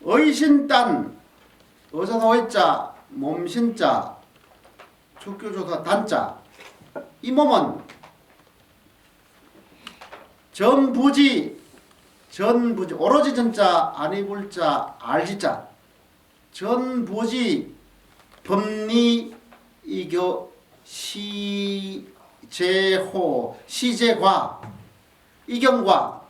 의신단 의사사 의자 몸신자 축교조사 단자. 이 몸은 전부지 전부지 오로지 전자 아니불자 알지자. 전부지 법리 이교 시제호 시제과 이경과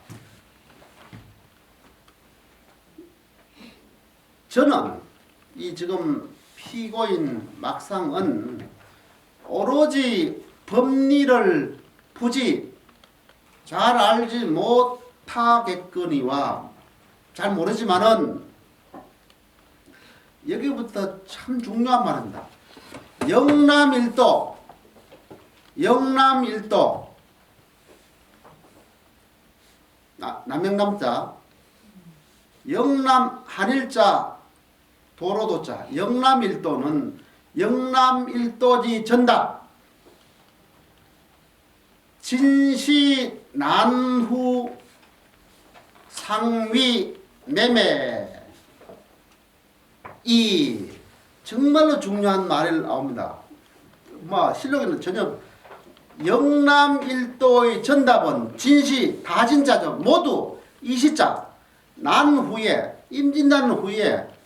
저는 이 지금 피고인 막상은 오로지 법리를 굳이 잘 알지 못하겠거니와 잘 모르지만은 여기부터 참 중요한 말입니다. 영남일도 영남일도 나- 남영남자 영남 한일자 도로도자 영남일도는 영남일도지 전답 진시 난후 상위 매매 이 정말로 중요한 말이 나옵니다. 뭐 실력에는 전혀 영남일도의 전답은 진시 다진자죠. 모두 이시자 난 후에 임진난 후에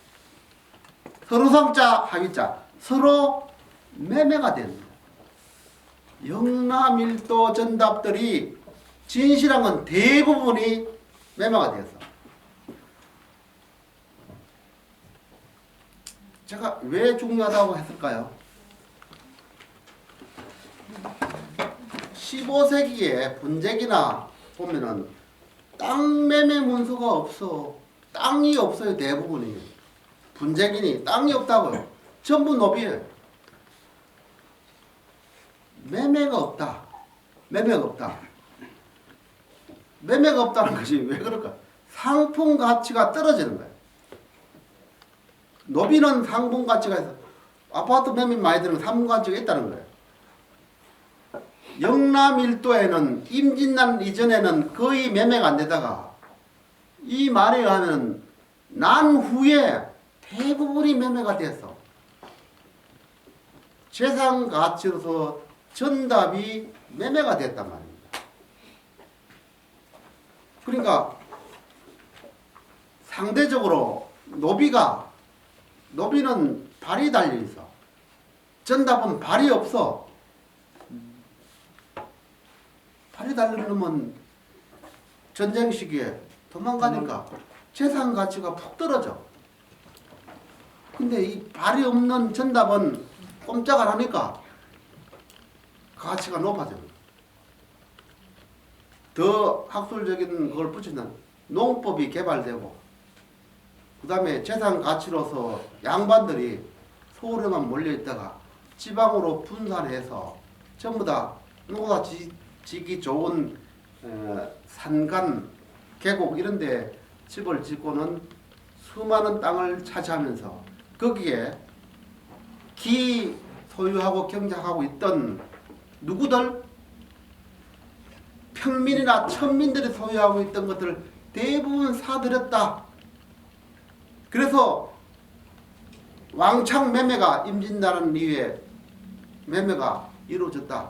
서로 성자 하기자 서로 매매가 된다. 영남일도 전답들이 진실한 건 대부분이 매매가 되었어. 제가 왜 중요하다고 했을까요? 15세기에 분쟁이나 보면은 땅 매매 문서가 없어. 땅이 없어요, 대부분이. 분쟁이니 땅이 없다고요. 전부 노비예요. 매매가 없다. 매매가 없다. 매매가 없다는 것이 왜 그럴까? 상품 가치가 떨어지는 거예요. 노비는 상품 가치가 있어. 아파트 매매 많이 드는 상품 가치가 있다는 거예요. 영남 일도에는 임진난 이전에는 거의 매매가 안 되다가 이 말에 의하면 난 후에 대부분이 매매가 됐어. 재산 가치로서 전답이 매매가 됐단 말입니다. 그러니까 상대적으로 노비가 노비는 발이 달려 있어. 전답은 발이 없어. 발이 놈은 전쟁 시기에 도망가니까 재산 가치가 푹 떨어져. 근데 이 발이 없는 전답은 꼼짝 안 하니까 가치가 높아져. 더 학술적인 그걸 붙이는 농법이 개발되고 그 다음에 재산 가치로서 양반들이 서울에만 몰려있다가 지방으로 분산해서 전부 다 농사 지, 지기 좋은 어, 산간, 계곡 이런 데 집을 짓고는 수많은 땅을 차지하면서 거기에 기 소유하고 경작하고 있던 누구들 평민이나 천민들이 소유하고 있던 것들을 대부분 사들였다. 그래서 왕창 매매가 임진다는 이후에 매매가 이루어졌다.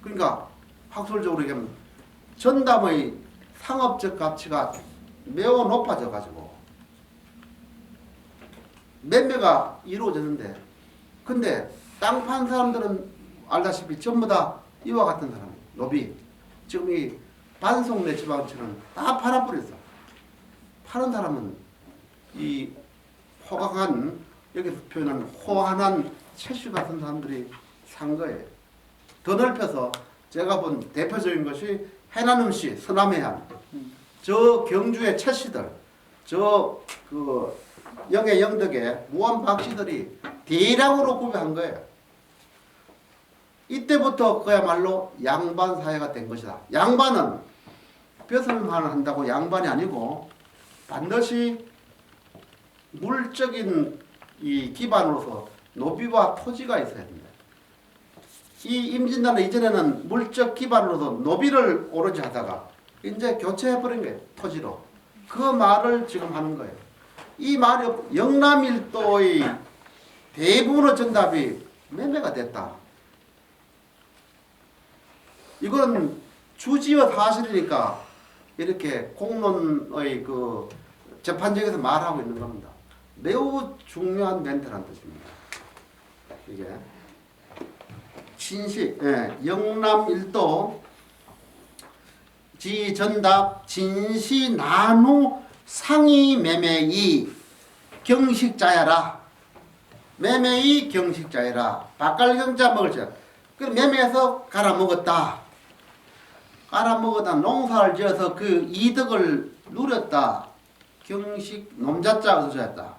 그러니까 학술적으로 얘기하면 전담의 상업적 가치가 매우 높아져 가지고 매매가 이루어졌는데 근데 땅 판 사람들은 알다시피 전부 다 이와 같은 사람 노비. 지금 이 반송내 지방처럼 다 팔아버렸어. 파는 사람은 이 호강한 여기서 표현하는 호한한 채슈 같은 사람들이 산 거예요. 더 넓혀서 제가 본 대표적인 것이 해남 음식 서남해안. 저 경주의 채씨들 저그 영의 영덕의 무한 박씨들이 대량으로 구매한 거예요. 이때부터 그야말로 양반 사회가 된 것이다. 양반은 벼슬만 한다고 양반이 아니고 반드시 물적인 이 기반으로서 노비와 토지가 있어야 된다. 이 임진단은 이전에는 물적 기반으로서 노비를 오로지 하다가 이제 교체해버린 거예요. 토지로. 그 말을 지금 하는 거예요. 이 말이 없- 영남일도의 대부분의 정답이 매매가 됐다. 이건 주지와 사실이니까 이렇게 공론의 그 재판정에서 말하고 있는 겁니다. 매우 중요한 멘트란 뜻입니다. 이게 진시, 예, 영남 일도 지 전답 진시 나누 상이 매매이 경식자야라. 매매이 경식자야라. 박갈경자 먹을 자. 그 매매해서 갈아 먹었다. 갈아 먹었다. 농사를 지어서 그 이득을 누렸다. 경식 놈자자 어서자였다.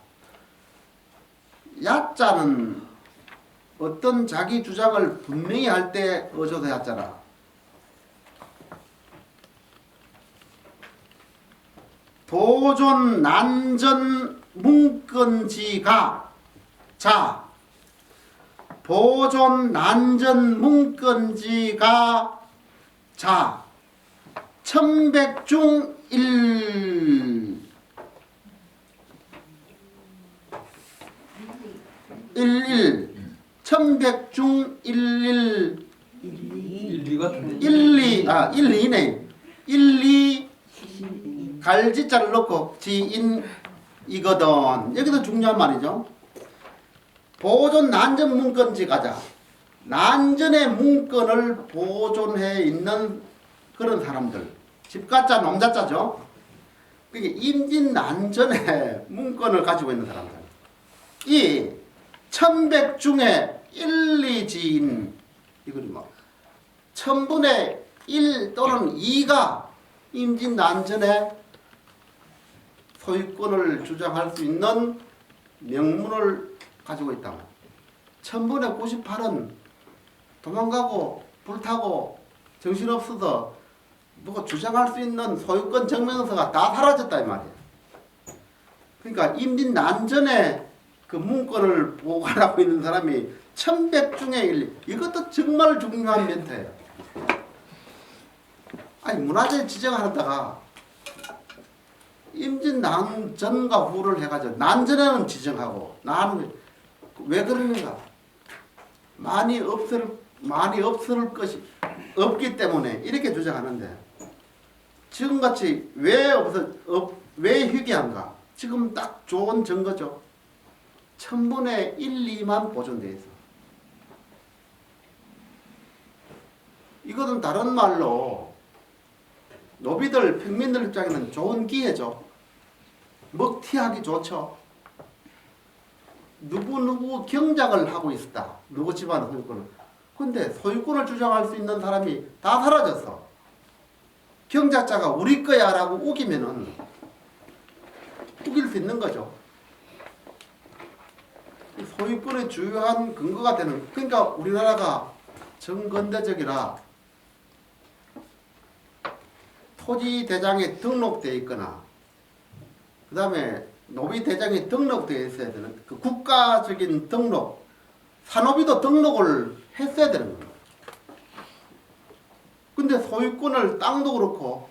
야자는 어떤 자기 주장을 분명히 할 때 어조도 야자라. 도존 난전 문건지가. 자 보존 난전 문건지가. 자 천백중 일. 일일. 천백중 일일. 일리 같은데. 일리 아 일리네. 일리 갈지자를 넣고 지인 이거든. 여기도 중요한 말이죠. 보존 난전 문건지 가자. 난전의 문건을 보존해 있는 그런 사람들. 집가자 농자자죠. 그게 임진 난전의 문건을 가지고 있는 사람들. 이 천백 중에 일리지인. 이거지 뭐 천분의 1 또는 2가 임진 난전에 소유권을 주장할 수 있는 명문을 가지고 있다. 천분의 98은 도망가고 불타고 정신없어서 누가 주장할 수 있는 소유권 증명서가 다 사라졌다 이 말이야. 그러니까 임진 난전에 그 문건을 보관하고 있는 사람이 천백 중에 일. 이것도 정말 중요한 멘트예요. 아니 문화재 지정하다가 임진 난전과 후를 해가지고 난전에는 지정하고 나는 왜 그러는가? 많이 없을 많이 없을 것이 없기 때문에 이렇게 주장하는데 지금같이 왜 없어 없, 왜 희귀한가? 지금 딱 좋은 증거죠. 천분의 1, 2만 보존돼 있어. 이거는 다른 말로 노비들 평민들 입장에는 좋은 기회죠. 먹튀하기 좋죠. 누구 누구 경작을 하고 있다. 누구 집안 소유권을. 근데 소유권을 주장할 수 있는 사람이 다 사라졌어. 경작자가 우리 거야 라고 우기면은 우길 수 있는 거죠. 이 소유권의 주요한 근거가 되는 그러니까 우리나라가 정근대적이라 토지 대장에 등록돼 있거나 그 다음에 노비 대장에 등록되어 있어야 되는 그 국가적인 등록 산업이도 등록을 했어야 되는 겁니다. 근데 소유권을 땅도 그렇고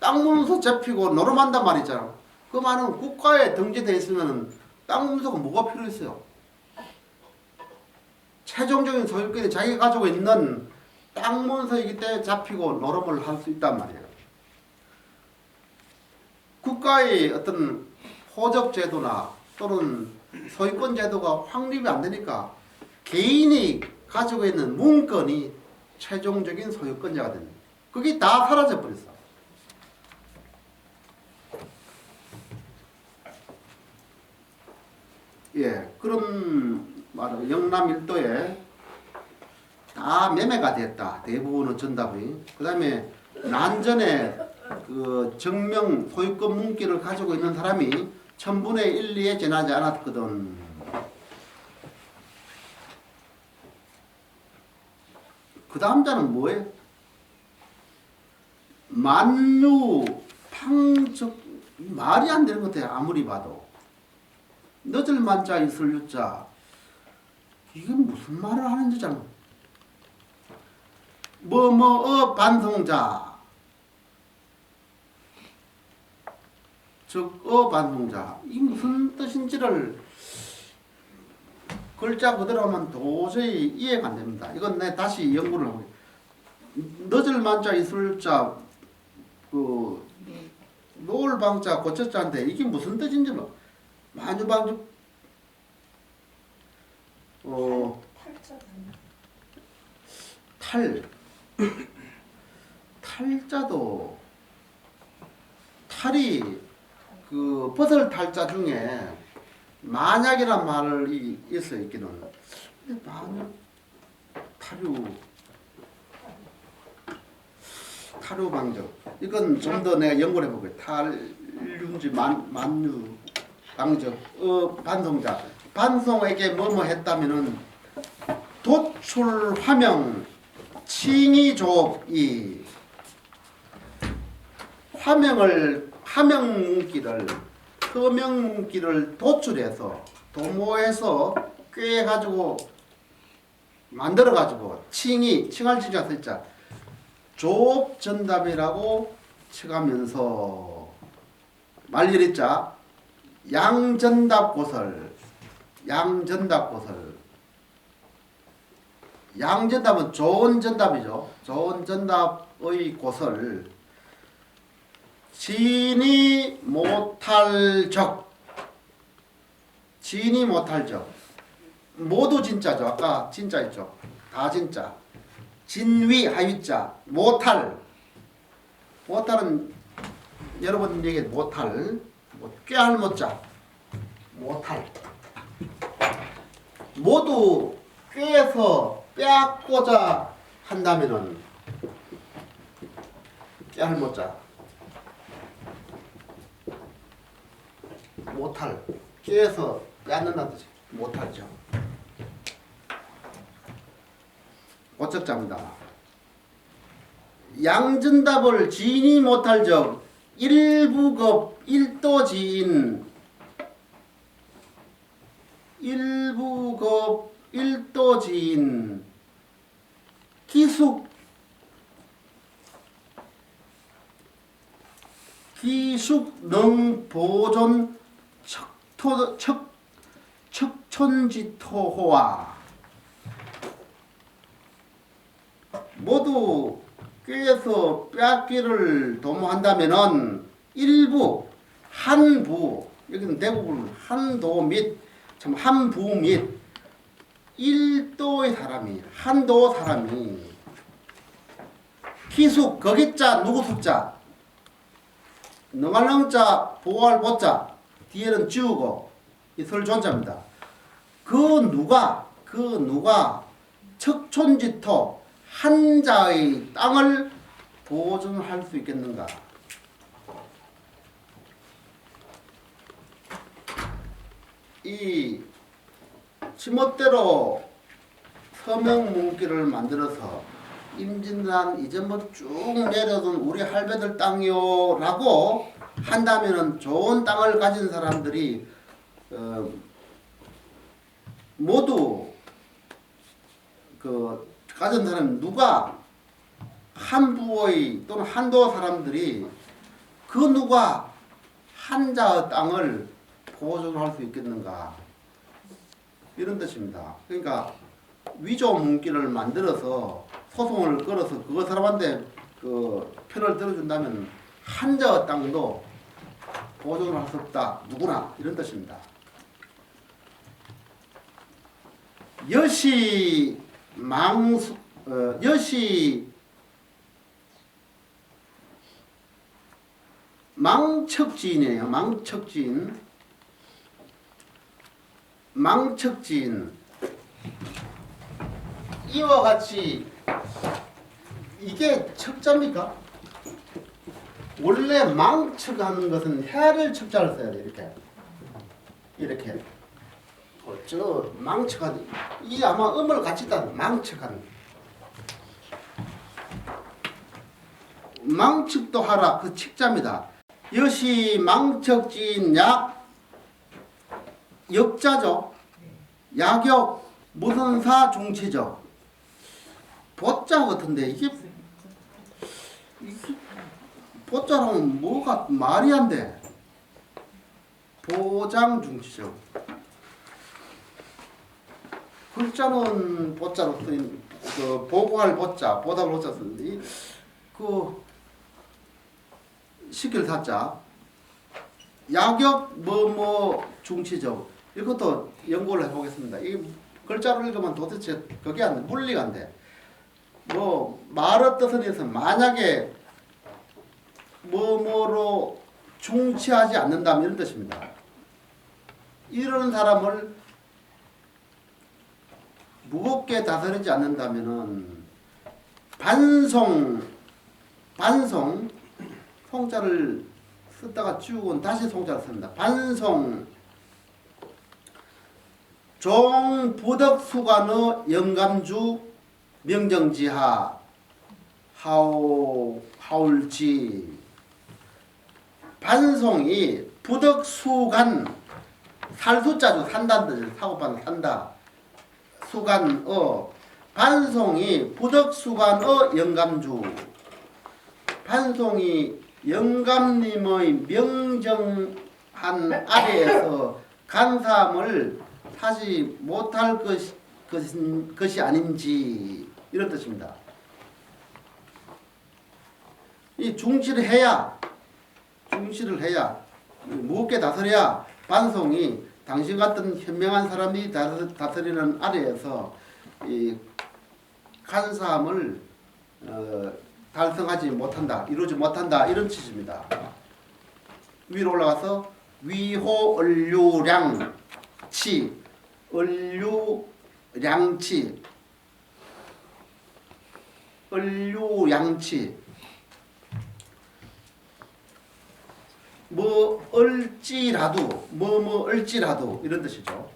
땅 문서 잡히고 노름한단 말이잖아. 그 말은 국가에 등재되어 있으면 땅 문서가 뭐가 필요 있어요? 최종적인 소유권이 자기가 가지고 있는 땅 문서이기 때문에 잡히고 노름을 할 수 있단 말이에요. 국가의 어떤 호적 제도나 또는 소유권 제도가 확립이 안 되니까 개인이 가지고 있는 문건이 최종적인 소유권자가 됩니다. 그게 다 사라져 버렸어. 예, 그런 말은 영남 일도에 다 매매가 됐다. 대부분의 전답이. 그 다음에 난전에 그 증명 소유권 문기를 가지고 있는 사람이 천분의 1, 2에 지나지 않았거든. 그 다음 자는 뭐예요? 만유 팡적 말이 안 되는 것 같아요. 아무리 봐도. 늦을 만자 있을 유자 이게 무슨 말을 하는지 잘 뭐뭐 어 반성자 즉어 반송자. 이 무슨 뜻인지를 글자 그대로 하면 도저히 이해가 안 됩니다. 이건 내 다시 연구를 하고 늦을 만자 있을 자그 노을 방자 고쳤자인데 이게 무슨 뜻인지 뭐 만유방주 어 탈. 탈자도 탈이 그 버섯 탈자 중에 만약이란 말이 있어 있기는 근데 만약 탈유 탈유 방정 이건 좀 더 내가 연구를 해볼게요. 탈유인지 만 만유 방정 어 반송자. 반송에게 뭐뭐 했다면은 도출 화명 칭의 조이 화명을 화명 문기를 서명 문기를 도출해서 도모해서 꿰 가지고 만들어 가지고 칭의 칭할 칭자 쓸자 조업 전답이라고 칭하면서 말일자 양전답 고설 양전답 고설 양전답은 좋은 전답이죠. 좋은 전답의 고설. 진이 못할 적. 진이 못할 적. 모두 진짜죠. 아까 진짜 있죠. 다 진짜. 진위 하위자. 못할. 못할은 여러분 얘기 못할. 뭐, 꾀할 못자. 못할. 모두 꾀에서 빼앗고자 한다면은 깨할 못자 못할 꾀에서 빼앗는다는 뜻이 못할죠. 오적자입니다. 양전답을 지인이 못할 적 일부급 일도 지인 일부급 일도 지인 기숙 기숙 능 보존 척 토 척 척촌지토호와. 모두 꾀에서 빼앗기를 도모한다면은 일부 한부 여기는 대부분 한도 및 참 한부 및 일도의 사람이 한도 사람이. 기숙 거기자 누구 숙자? 능할 능자 보할 보자 뒤에는 지우고 이 설 존자입니다. 그 누가 그 누가 척촌지토 한자의 땅을 보존할 수 있겠는가? 이 지멋대로 서명 문기를 만들어서 임진단 이전부터 쭉 내려둔 우리 할배들 땅이요 라고 한다면은 좋은 땅을 가진 사람들이 어, 모두 그 가진 사람 누가 한 부의 또는 한도 사람들이 그 누가 한자의 땅을 보존할 수 있겠는가 이런 뜻입니다. 그러니까 위조 문기를 만들어서 소송을 걸어서 그 사람한테 그 표를 들어준다면 한자의 땅도 보존을 할 수 없다. 누구나 이런 뜻입니다. 여시 망수 어, 여시 망척지인이에요. 망척지인 망척지인 이와 같이 이게 척자입니까? 원래 망척하는 것은 해를 척자를 써야 돼 이렇게 이렇게 어, 저 망척하는 이 아마 음을 같이 따 망척하는 망측도 하라 그 칙자입니다. 여시 망척지인 약 역자죠. 야격 무슨 사 중치죠. 보자 같은데 이게 보자라면 뭐가 말이 안 돼. 보장 중지죠. 글자는 보자로 쓰인 그 보고할 보자, 보답을 보자 쓰는데 그 시킬 사자 야격 뭐뭐 중치적 이것도 연구를 해보겠습니다. 이 글자를 읽으면 도대체 그게 안 돼, 물리가 안 돼. 뭐 말의 뜻은 해서 만약에 뭐뭐로 중치하지 않는다면 이런 뜻입니다. 이런 사람을 무겁게 다스리지 않는다면은 반송 반송 송자를 쓰다가 지우고 다시 송자를 씁니다. 반송 종부덕수관의 영감주 명정지하 하오 하울지 반송이 부덕수간 살수자주 산다는. 사고파는 산다. 수간어 반송이 부덕수간어 영감주 반송이 영감님의 명정한 아래에서 간사함을 하지 못할 것, 것인, 것이 아닌지 이런 뜻입니다. 이 중시를 해야 중시를 해야 무겁게 다스려야 반송이 당신 같은 현명한 사람이 다스- 다스리는 아래에서 이 간사함을 어, 달성하지 못한다, 이루지 못한다 이런 뜻입니다. 위로 올라가서 위호 을류량 치, 을류량치, 을류양치. 뭐 얼지라도 뭐 뭐 얼지라도 이런 뜻이죠.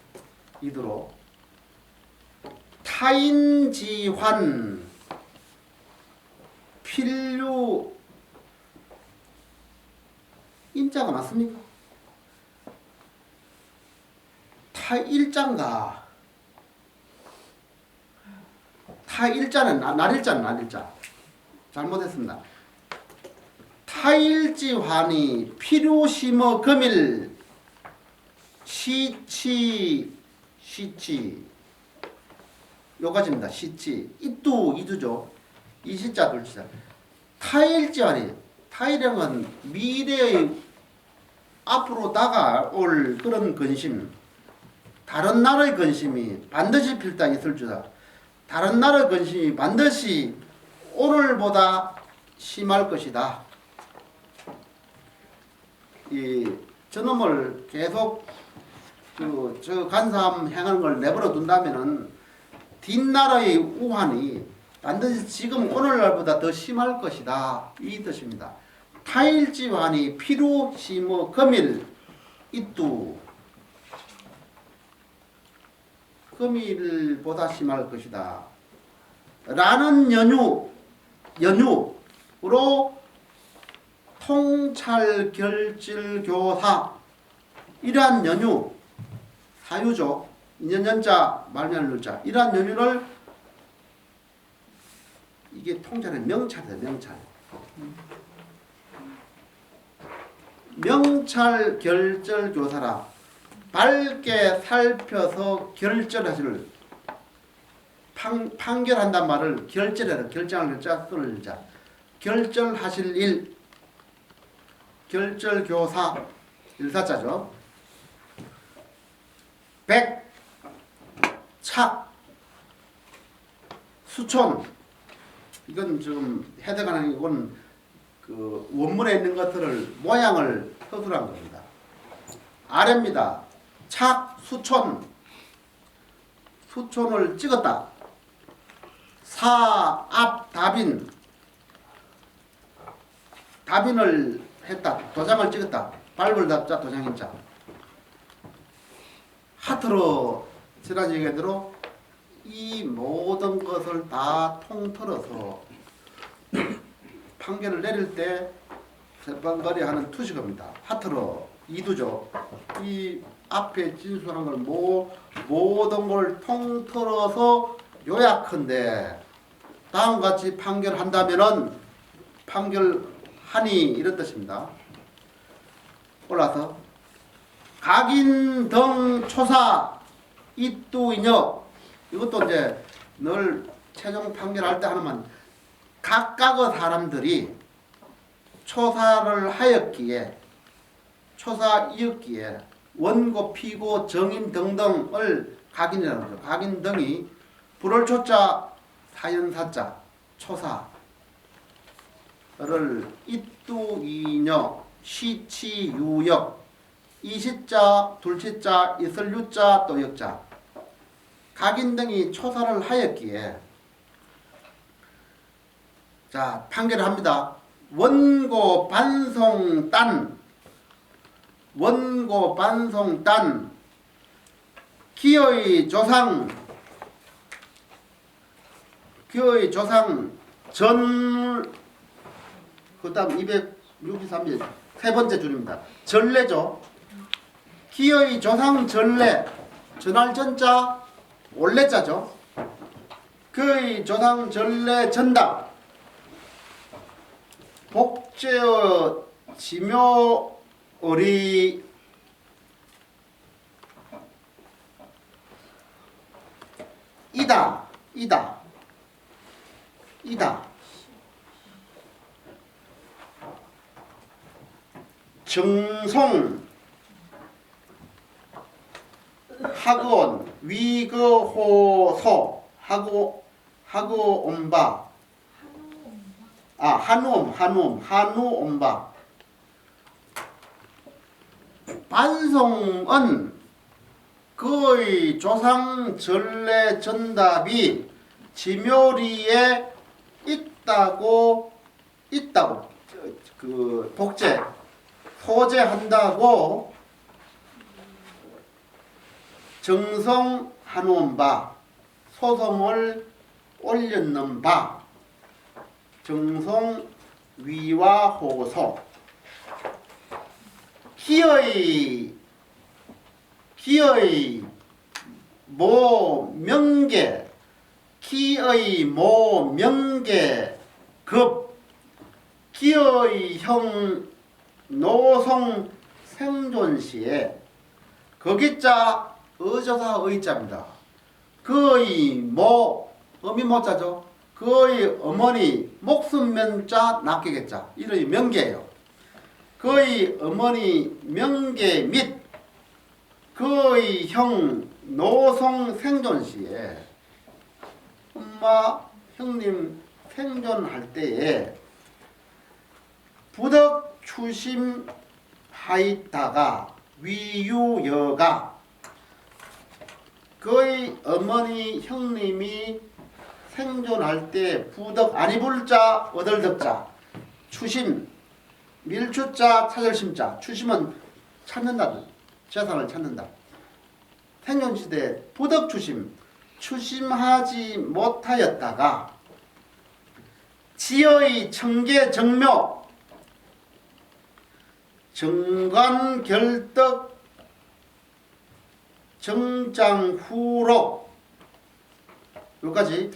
이대로 타인지환 필요 인자가 맞습니까? 타일자인가? 타일자는 나- 날일자는 날일자 잘못했습니다. 타일지환이 필요심어 금일 시치 시치 요가지입니다. 시치 이두 이두죠. 이 시자 둘시자 타일지환이 건 미래의 앞으로 다가올 그런 근심 다른 나라의 근심이 반드시 필다 있을 줄다. 다른 나라의 근심이 반드시 오늘보다 심할 것이다. 이 저놈을 계속 그 저 간사함 행하는 걸 내버려 둔다면은 뒷나라의 우환이 반드시 지금 오늘날보다 더 심할 것이다 이 뜻입니다. 타일지환이 피로 심어 금일 이뚜 금일보다 심할 것이다. 라는 연유 연유로 통찰 결질 교사. 이러한 연유 사유죠. 인연연자 눌자. 이러한 연유를 이게 통찰의 명찰이다 명찰. 명찰 결절 교사라. 밝게 살펴서 결절하시를 판, 판결한단 말을 결절해라. 결정을 결자 끊을 자. 결절하실 일 결절교사 일사자죠. 백, 착, 수촌 이건 지금 해석하는 이건 그 원문에 있는 것들을 모양을 서술한 겁니다. 아래입니다. 착, 수촌, 수촌을 찍었다. 사, 앞, 답인, 답인을 했다. 도장을 찍었다. 발굴 답자 도장인 자. 하트로 지난 얘기대로 이 모든 것을 다 통틀어서 판결을 내릴 때 재판관이 하는 투식입니다. 하트로 이두죠. 이 앞에 진술한 걸 모, 모든 걸 통틀어서 요약한데 다음 같이 판결한다면은 판결 하니 이런 뜻입니다. 올라서 각인 등 초사 이뚜이녀 이것도 이제 늘 최종 판결할 때 하나만 각각의 사람들이 초사를 하였기에 초사이었기에 원고 피고 정인 등등을 각인이라는 거죠. 각인 등이 불을 초자 사연사자 초사 를 이뚜이녀 시치유역 이시자 둘시자 이슬유자 또 역자. 각인 등이 초사를 하였기에. 자 판결을 합니다. 원고 반송 딴 원고 반송 딴 기어의 조상. 기어의 조상 전 그 다음 263일 세 번째 줄입니다. 전례죠. 기어의 조상 전례 전할 전자 원래자죠. 그의 조상 전례 전답 복제의 지묘 어리 이다 이다 이다 정송 학원 위거호소 하고 하고 온바. 아 한우옴 한우옴 한우옴바. 반송은 그의 조상 전례 전답이 지묘리에 있다고 있다고. 그 복제 소재한다고 정성하놓은 바 소송을 올렸는 바 정성 위와 호소 기어의 기어의 모 명계 기의 모 명계 급 기의 형 노송 생존 시에 거기자 의조사 의자입니다. 그의 모 어미 모자죠. 그의 어머니 목숨 면자 낚이겠자 이름이 명계예요. 그의 어머니 명계 및 그의 형 노송 생존 시에 엄마 형님 생존할 때에 부덕 추심하였다가 위유여가 그의 어머니 형님이 생존할 때 부덕 아니불자 얻을덕자. 추심 밀추자 찾을심자. 추심은 찾는다. 재산을 찾는다. 생존시대 부덕 추심 추심하지 못하였다가 지어의 청계 정묘 정관 결덕 정장 후로 여기까지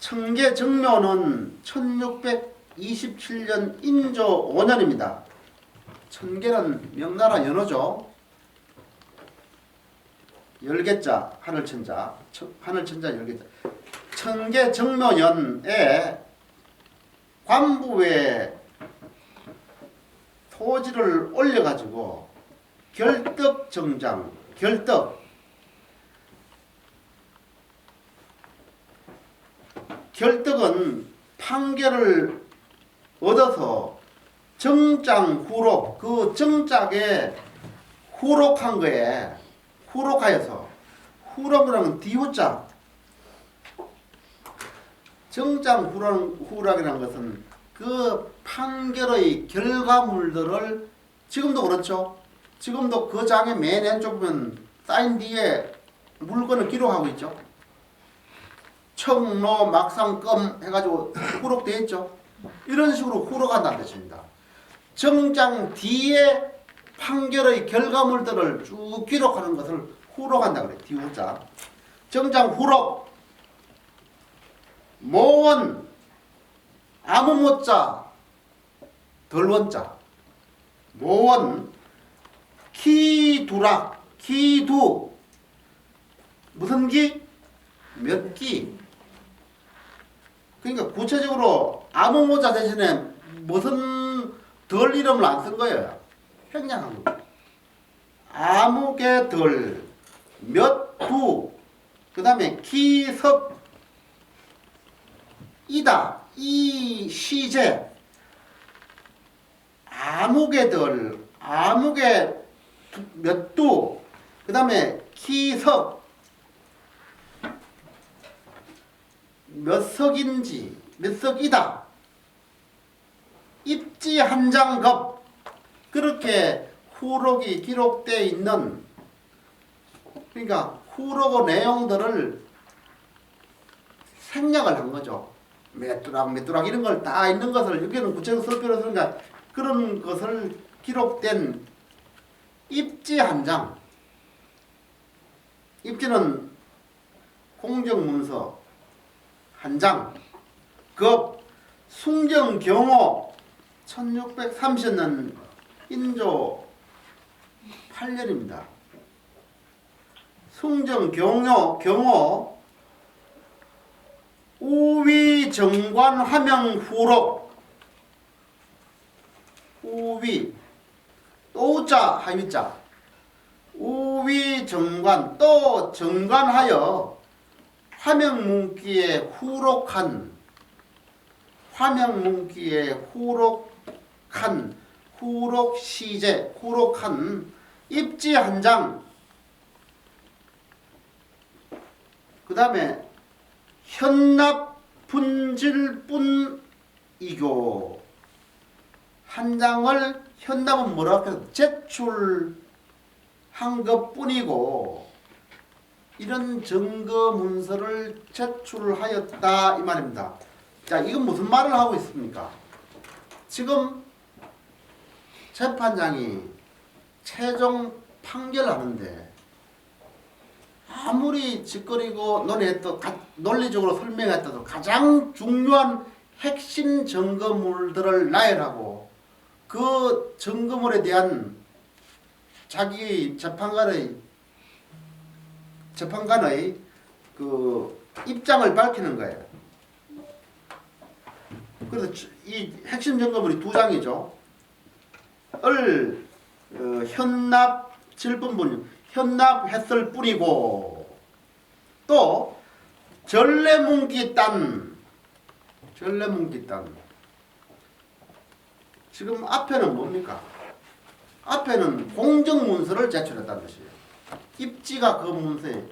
청계 정묘는 1627년 인조 5년입니다. 천계는 명나라 연호죠. 열개자 하늘천자 천- 하늘천자 열개자 천계 정묘년에 관부에 토지를 올려가지고 결덕 정장 결덕 결덕은 판결을 얻어서 정장 후록 그 정짝에 후록한 거에 후록하여서 후록이라는 디후자 정장 후락, 후락이라는 것은 그 판결의 결과물들을 지금도 그렇죠. 지금도 그 장의 맨 왼쪽 보면 사인 뒤에 물건을 기록하고 있죠. 청로 막상검 해가지고 후록되어 있죠. 이런 식으로 후록한다는 뜻입니다. 정장 뒤에 판결의 결과물들을 쭉 기록하는 것을 후록한다 그래. 뒤후자. 정장 후록. 모원 아무 못자 덜원자 모원 기두라 기두 무슨 기? 몇 기? 그러니까 구체적으로 아무 모자 대신에 무슨 덜 이름을 안 쓴 거예요. 횡령한 거. 아무 개 덜, 몇 두, 그 다음에 기석, 이다, 이 시제, 아무개 두- 몇 두, 그 다음에 기석, 몇 석인지, 몇 석이다. 입지 한 장급 그렇게 후록이 기록되어 있는 그러니까 후록의 내용들을 생략을 한 거죠. 메뚜락 메뚜락 이런 걸 다 있는 것을 여기는 구체적으로 쓸 필요 없으니까 그런 것을 기록된 입지 한 장. 입지는 공정문서 한 장. 급 숭정 경호 1630년 인조 8년입니다. 숭정 경호 경호 우위 정관 화명 후록 우위. 또자 하위자. 우위 정관 또 정관하여 화명 문기에 후록한 화명 문기에 후록한 후록 시제 후록한 입지 한 장. 그 다음에 현납 분질뿐 이교 한 장을 현납은 뭐라고 해서 제출한 것뿐이고 이런 증거 문서를 제출하였다 이 말입니다. 자, 이건 무슨 말을 하고 있습니까? 지금 재판장이 최종 판결하는데 아무리 짓거리고 가- 논리적으로 설명했다도 가장 중요한 핵심 증거물들을 나열하고 그 증거물에 대한 자기 재판관의 재판관의 그 입장을 밝히는 거예요. 그래서 주- 이 핵심 점검물이 두 장이죠. 을 어, 현납 질분분 현납했을 뿐이고 또 전래문기 딴 전래문기 딴 지금 앞에는 뭡니까? 앞에는 공정문서를 제출했다는 뜻이에요. 입지가 그 문서에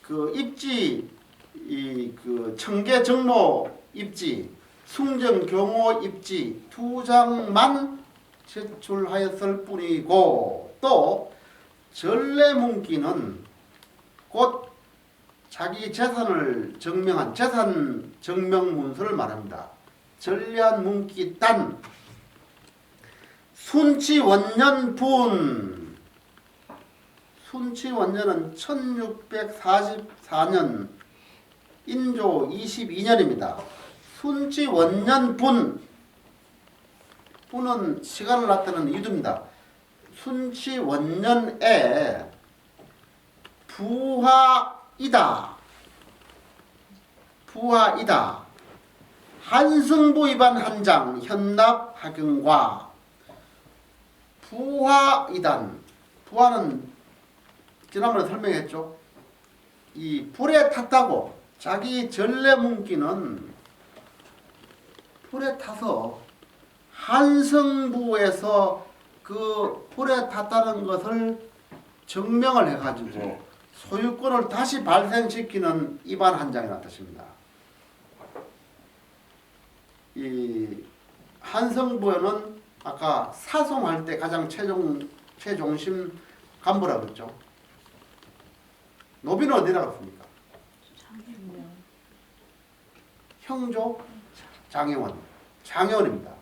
그 입지 이그 청계 정모 입지 숭정 경호 입지 두 장만 제출하였을 뿐이고 또 전래문기는 곧 자기 재산을 증명한 재산 증명 문서를 말합니다. 전래한 문기 딴 순치 원년분 순치 원년은 1644년 인조 22년입니다. 순치 원년분 분은 시간을 나타내는 이유입니다. 순치 원년에 부하이다. 부하이다. 한승부 위반 한장 현납 하경과 부하이단 부하는 지난번에 설명했죠. 이 불에 탔다고 자기 전래 문기는 불에 타서 한성부에서 그 불에 탔다는 것을 증명을 해가지고 소유권을 다시 발생시키는 입안 한 장이라는 뜻입니다. 이 한성부에는 아까 사송할 때 가장 최종 최종심 간부라 그랬죠. 노비는 어디라 그랬습니까? 형조 장애원 장애원입니다.